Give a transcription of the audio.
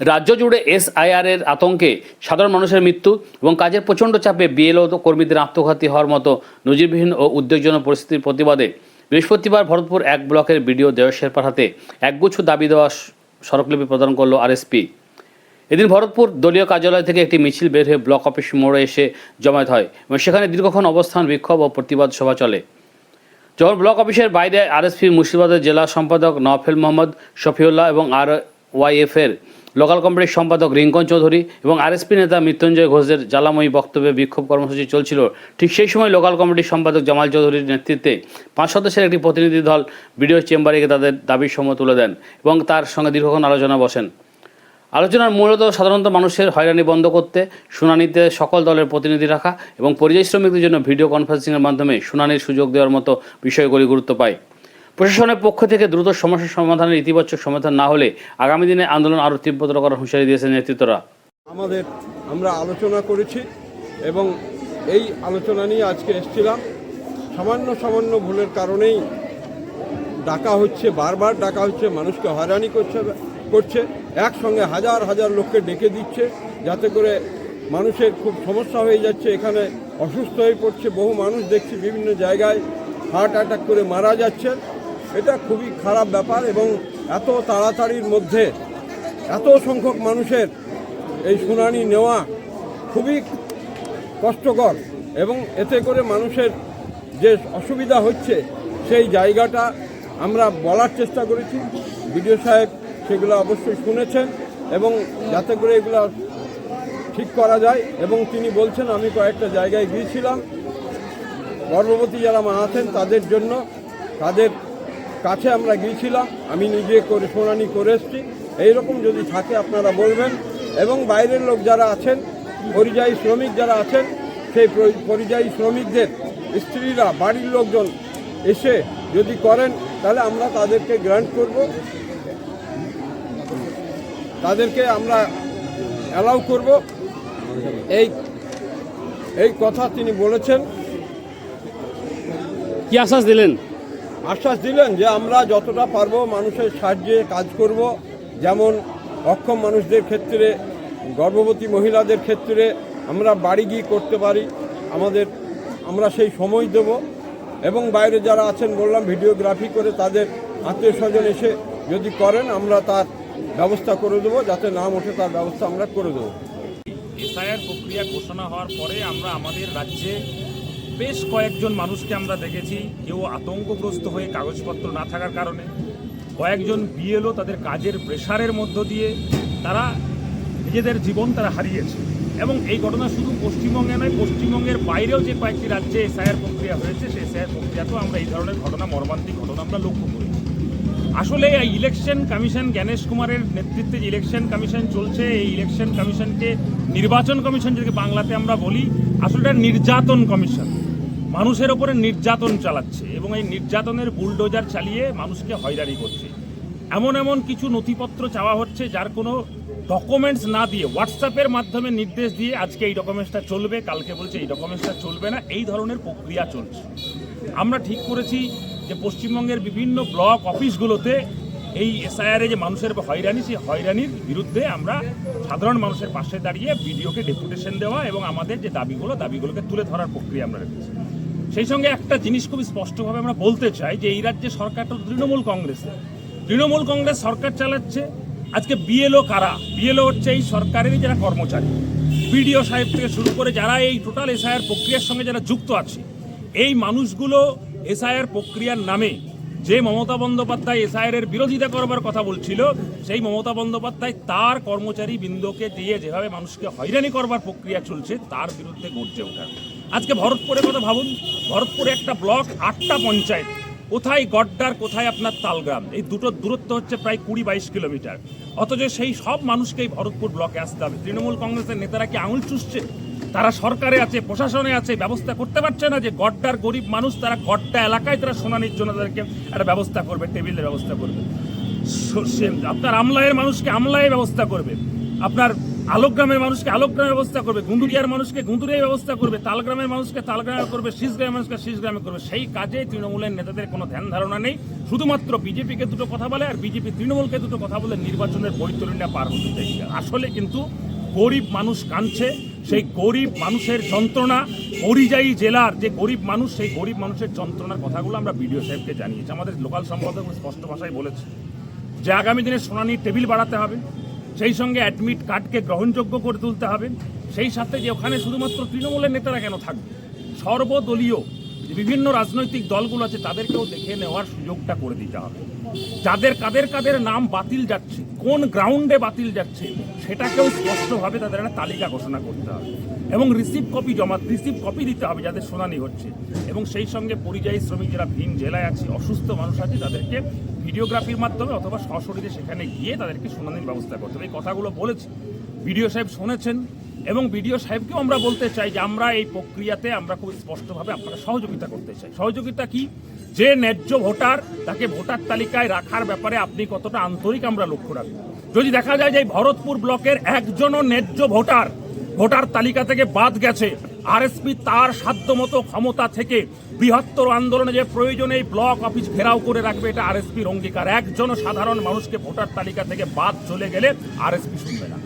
রাজ্য জুড়ে এসআইআর এর আতঙ্কে সাধারণ মানুষের মৃত্যু এবং কাজের প্রচণ্ড চাপে বিএলও কর্মীদের আত্মঘাতী হওয়ার মতো নজিরবিহীন ও উদ্বেগজনক পরিস্থিতির প্রতিবাদে বৃহস্পতিবার ভরতপুর এক ব্লকের বিডিও দেয় শেরপার হাতে একগুচ্ছ দাবি দেওয়া স- স্মারকলিপি প্রদান করল আরএসপি এদিন ভরতপুর দলীয় কার্যালয় থেকে একটি মিছিল বের হয়ে ব্লক অফিস মোড়ে এসে জমায়েত হয় এবং সেখানে দীর্ঘক্ষণ অবস্থান, বিক্ষোভ ও প্রতিবাদ সভা চলে। যখন ব্লক অফিসের বাইরে আরএসপি মুর্শিদাবাদের জেলা সম্পাদক নফেল মোহাম্মদ শফিউল্লাহ এবং আর ওয়াইএফের এর লোকাল কমিটির সম্পাদক রিঙ্কন চৌধুরী এবং আরএসপি নেতা মৃত্যুঞ্জয় ঘোষের জ্বালাময়ী বক্তব্যে বিক্ষোভ কর্মসূচি চলছিল। ঠিক সেই সময় লোকাল কমিটির সম্পাদক জামাল চৌধুরীর নেতৃত্বে পাঁচ সদস্যের একটি প্রতিনিধি দল বিডিও চেম্বারে গিয়ে তাদের দাবির সময় তুলে দেন এবং তার সঙ্গে দীর্ঘক্ষণ আলোচনা বসেন। আলোচনার মূলত সাধারণত মানুষের হয়রানি বন্ধ করতে, শুনানিতে সকল দলের প্রতিনিধি রাখা এবং পরিযায়ী শ্রমিকদের জন্য ভিডিও কনফারেন্সিংয়ের মাধ্যমে শুনানির সুযোগ দেওয়ার মতো বিষয়গুলি গুরুত্ব পায়। প্রশাসনের পক্ষ থেকে দ্রুত সমস্যার সমাধানের ইতিবাচক সমাধান না হলে আগামী দিনে আন্দোলন আরও তীব্রতর করার হুঁশিয়ারি দিয়েছেন নেতৃত্বরা। আমাদের আমরা আলোচনা করেছি এবং এই আলোচনা নিয়ে আজকে এসেছিলাম। সামান্য সামান্য ভুলের কারণেই ডাকা হচ্ছে, বারবার ডাকা হচ্ছে, মানুষকে হয়রানি করছে করছে, একসঙ্গে হাজার হাজার লোককে ডেকে দিচ্ছে যাতে করে মানুষের খুব সমস্যা হয়ে যাচ্ছে, এখানে অসুস্থ হয়ে পড়ছে, বহু মানুষ দেখছি বিভিন্ন জায়গায় হার্ট অ্যাটাক করে মারা যাচ্ছে। এটা খুবই খারাপ ব্যাপার এবং এত তাড়াতাড়ির মধ্যে এত সংখ্যক মানুষের এই শুনানি নেওয়া খুবই কষ্টকর এবং এতে করে মানুষের যে অসুবিধা হচ্ছে সেই জায়গাটা আমরা বলার চেষ্টা করেছি। বিডিও সাহেব সেগুলো অবশ্যই শুনেছেন এবং যাতে করে এগুলো ঠিক করা যায় এবং তিনি বলছেন, আমি কয়েকটা জায়গায় গিয়েছিলাম। গর্ভবতী যারা মা আছেন তাদের জন্য তাদের কাছে আমরা গিয়েছিলাম, আমি নিজে করে শুনানি করে এসেছি। এইরকম যদি থাকে আপনারা বলবেন। এবং বাইরের লোক যারা আছেন, পরিযায়ী শ্রমিক যারা আছেন, সেই পরিযায়ী শ্রমিকদের, স্ত্রীরা, বাড়ির লোকজন এসে যদি করেন, তাহলে আমরা তাদেরকে গ্রান্ট করব। তাদেরকে আমরা অ্যালাউ করব। এই এই কথা তিনি বলেছেন। কি আশ্বাস দিলেন? আশ্বাস দিলেন যে আমরা যতটা পারব মানুষের সাহায্যে কাজ করব। যেমন অক্ষম মানুষদের ক্ষেত্রে, গর্ভবতী মহিলাদের ক্ষেত্রে আমরা বাড়ি গিয়ে করতে পারি। আমাদের, আমরা সেই সময় দেব। এবং বাইরে যারা আছেন, বললাম, ভিডিওগ্রাফি করে তাদের আত্মীয় স্বজন এসে যদি করেন, আমরা তার ব্যবস্থা করে দেবো, যাতে নাম ওঠে তার ব্যবস্থা আমরা করে দেবো। এসআইআর প্রক্রিয়া ঘোষণা হওয়ার পরে আমরা আমাদের রাজ্যে বেশ কয়েকজন মানুষকে আমরা দেখেছি। কেউ আতঙ্কগ্রস্ত হয়ে কাগজপত্র না থাকার কারণে। কয়েকজন বিএলও তাদের কাজের প্রেশারের মধ্য দিয়ে তারা নিজেদের জীবন তারা হারিয়েছে। এবং এই ঘটনা শুধু পশ্চিমবঙ্গে নয়, পশ্চিমবঙ্গের বাইরেও যে কয়েকটি রাজ্যে এসআইআর প্রক্রিয়া হয়েছে, সেই এসআইআর প্রক্রিয়াতেও আমরা এই ধরনের ঘটনা, মর্মান্তিক ঘটনা আমরা লক্ষ্য করি আসলে এই ইলেকশন কমিশন, জ্ঞানেশ কুমারের নেতৃত্বে যে ইলেকশন কমিশন চলছে, এই ইলেকশন কমিশনকে নির্বাচন কমিশন, যেটাকে বাংলাতে আমরা বলি, আসলে নির্যাতন কমিশন। মানুষের ওপরে নির্যাতন চালাচ্ছে এবং এই নির্যাতনের বুলডোজার চালিয়ে মানুষকে হয়রানি করছে। এমন এমন কিছু নথিপত্র চাওয়া হচ্ছে যার কোনো ডকুমেন্টস না দিয়ে হোয়াটসঅ্যাপের মাধ্যমে নির্দেশ দিয়ে আজকে এই ডকুমেন্টসটা চলবে, কালকে বলছে এই ডকুমেন্টসটা চলবে না, এই ধরনের প্রক্রিয়া চলছে। আমরা ঠিক করেছি যে পশ্চিমবঙ্গের বিভিন্ন ব্লক অফিসগুলোতে এই এসআইআরে যে মানুষের হয়রানি, সেই হয়রানির বিরুদ্ধে আমরা সাধারণ মানুষের পাশে দাঁড়িয়ে বিডিওকে ডেপুটেশন দেওয়া এবং আমাদের যে দাবিগুলো, দাবিগুলোকে তুলে ধরার প্রক্রিয়া আমরা রেখেছি। সেই সঙ্গে একটা জিনিস খুবই স্পষ্টভাবে আমরা বলতে চাই যে এই রাজ্যে সরকারটা তৃণমূল কংগ্রেসের তৃণমূল কংগ্রেস সরকার চালাচ্ছে, আজকে বিএলও কারা? বিএলও হচ্ছে এই সরকারেরই যারা কর্মচারী। বিডিও সাহেব থেকে শুরু করে যারা এই টোটাল এসআইআর প্রক্রিয়ার সঙ্গে যারা যুক্ত আছে, এই মানুষগুলো এসআইআর প্রক্রিয়ার নামে যে মমতা বন্দ্যোপাধ্যায় এসআইআর বিরোধিতা করবার কথা বলছিল, সেই মমতা বন্দ্যোপাধ্যায় তার কর্মচারী বৃন্দকে দিয়ে যেভাবে মানুষকে হয়রানি করবার প্রক্রিয়া চলছে, তার বিরুদ্ধে গর্জে ওঠার আজকে ভরতপুরের কথা ভাবুন, ভরতপুরে একটা ব্লক, আটটা পঞ্চায়েত। কোথায় গড্ডার, কোথায় আপনার তালগ্রাম? এই দুটোর দূরত্ব হচ্ছে প্রায় কুড়ি বাইশ কিলোমিটার। অথচ সেই সব মানুষকেই ভরতপুর ব্লকে আসতে হবে। তৃণমূল কংগ্রেসের নেতারা কি আঙুল চুষছে? তারা সরকারে আছে, প্রশাসনে আছে, ব্যবস্থা করতে পারছে না যে গড্ডার গরিব মানুষ তারা গড্ডা এলাকায় তারা শুনানির জন্য তাদেরকে একটা ব্যবস্থা করবে, টেবিলের ব্যবস্থা করবে। আপনার আমলায়ের মানুষকে আমলাইয়ের ব্যবস্থা করবে। আপনার আলোকগ্রামের মানুষকে আলোকগ্রামের ব্যবস্থা করবে, গুন্দুরিয়ার মানুষকে গুন্দুরিয়ার ব্যবস্থা করবে, তালগ্রামের মানুষকে তালগ্রামে করবে শীষগ্রামের মানুষকে শীষগ্রামে করবে। সেই কাজে তৃণমূলের নেতাদের কোনো ধ্যান ধারণা নেই। শুধুমাত্র বিজেপিকে দুটো কথা বলে আর বিজেপি তৃণমূলকে দুটো কথা বলে নির্বাচনের বৈতরণীটা পার হতে চাইছে। আসলে কিন্তু গরিব মানুষ কাঁদছে। সেই গরিব মানুষের যন্ত্রণা পরিযায়ী জেলার যে গরিব মানুষ, সেই গরিব মানুষের যন্ত্রণার কথাগুলো আমরা বিডিও সাহেবকে জানিয়েছি। আমাদের লোকাল সম্পাদক স্পষ্ট ভাষায় বলেছে যে আগামী দিনে শুনানির টেবিল বাড়াতে হবে। সেই সঙ্গে অ্যাডমিট কার্ডকে গ্রহণযোগ্য করে তুলতে হবে। সেই সাথে যে ওখানে শুধুমাত্র তৃণমূলের নেতারা কেন থাকবে? সর্বদলীয় বিভিন্ন রাজনৈতিক দলগুলো আছে, তাদেরকেও দেখে নেওয়ার সুযোগটা করে দিতে হবে। যাদের কাদের কাদের নাম বাতিল যাচ্ছে, কোন গ্রাউন্ডে বাতিল যাচ্ছে, সেটাকেও স্পষ্টভাবে তাদের একটা তালিকা ঘোষণা করতে হবে। এবং রিসিভ কপি জমা রিসিভ কপি দিতে হবে যাদের শুনানি হচ্ছে। এবং সেই সঙ্গে পরিযায়ী শ্রমিক যারা ভিন জেলায় আছে, অসুস্থ মানুষ আছে, তাদেরকে ভিডিওগ্রাফির মাধ্যমে অথবা সশরীরে সেখানে গিয়ে তাদেরকে শুনানির ব্যবস্থা করতে হবে। এই কথাগুলো বলেছি। বিডিও সাহেব শুনেছেন এবং বিডিও সাহেবকেও আমরা বলতে চাই যে আমরা এই প্রক্রিয়াতে আমরা খুব স্পষ্টভাবে আপনারা সহযোগিতা করতে চাই। সহযোগিতা কি? যে ন্যায্য ভোটার, তাকে ভোটার তালিকায় রাখার ব্যাপারে আপনি কতটা আন্তরিক আমরা লক্ষ্য রাখব যদি দেখা যায় যে ভরতপুর ব্লকের একজনও ন্যায্য ভোটার ভোটার তালিকা থেকে বাদ গেছে, আরএসপি তার সাধ্যমতো ক্ষমতা থেকে বৃহত্তর আন্দোলনে যে প্রয়োজনে, এই ব্লক অফিস ঘেরাও করে রাখবে, এটা আর এসপির অঙ্গীকার। একজন সাধারণ মানুষকে ভোটার তালিকা থেকে বাদ চলে গেলে আর এসপি শুনবে না।